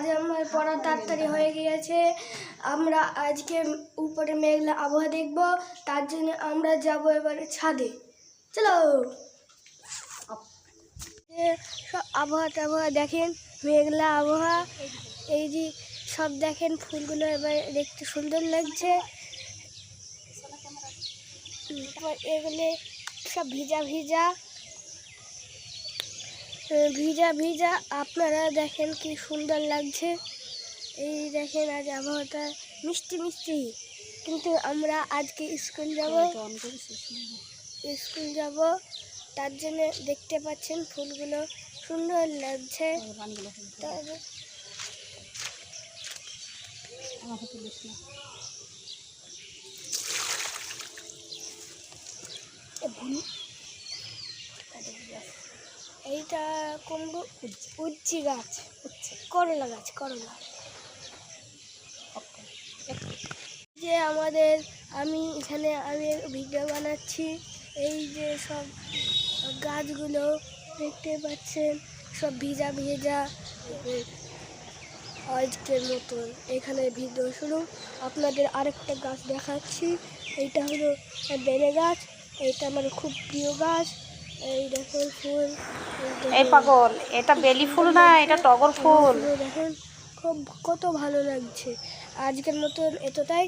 আজ আমার পড়া তাড়াতাড়ি হয়ে গিয়েছে। আমরা আজকে উপরে মেঘলা আবহাওয়া দেখব, তার জন্য আমরা যাব এবারে ছাদে। চলো। সব আবহাওয়া টাবহাওয়া দেখেন, মেঘলা আবহাওয়া। এই যে সব দেখেন, ফুলগুলো এবার দেখতে সুন্দর লাগছে। এগুলো সব ভিজা ভিজা। ভিজা ভিজা আপনারা দেখেন কি সুন্দর লাগছে। এই দেখেন আজ আবহাওয়াটা মিষ্টি মিষ্টি। কিন্তু আমরা আজকে স্কুল যাব। স্কুল যাব তার জন্য দেখতে পাচ্ছেন ফুলগুলো সুন্দর লাগছে। ভুল- এইটা কুমড়ো উচ্চি গাছ। করলা গাছ করলা যে আমাদের আমি এখানে আমি ভিডিও বানাচ্ছি। এই যে সব গাছগুলো দেখতে পাচ্ছেন সব ভিজা ভিজা। আজকের মতন এখানে ভিডিও শুরু। আপনাদের আরেকটা গাছ দেখাচ্ছি। এইটা হলো বেলে গাছ এইটা আমার খুব প্রিয় গাছ। এই দেখুন ফুল। এই পাগল এটা বেলি ফুল না এটা টগর ফুল। দেখেন খুব কত ভালো লাগছে। আজকের মতন এতটাই।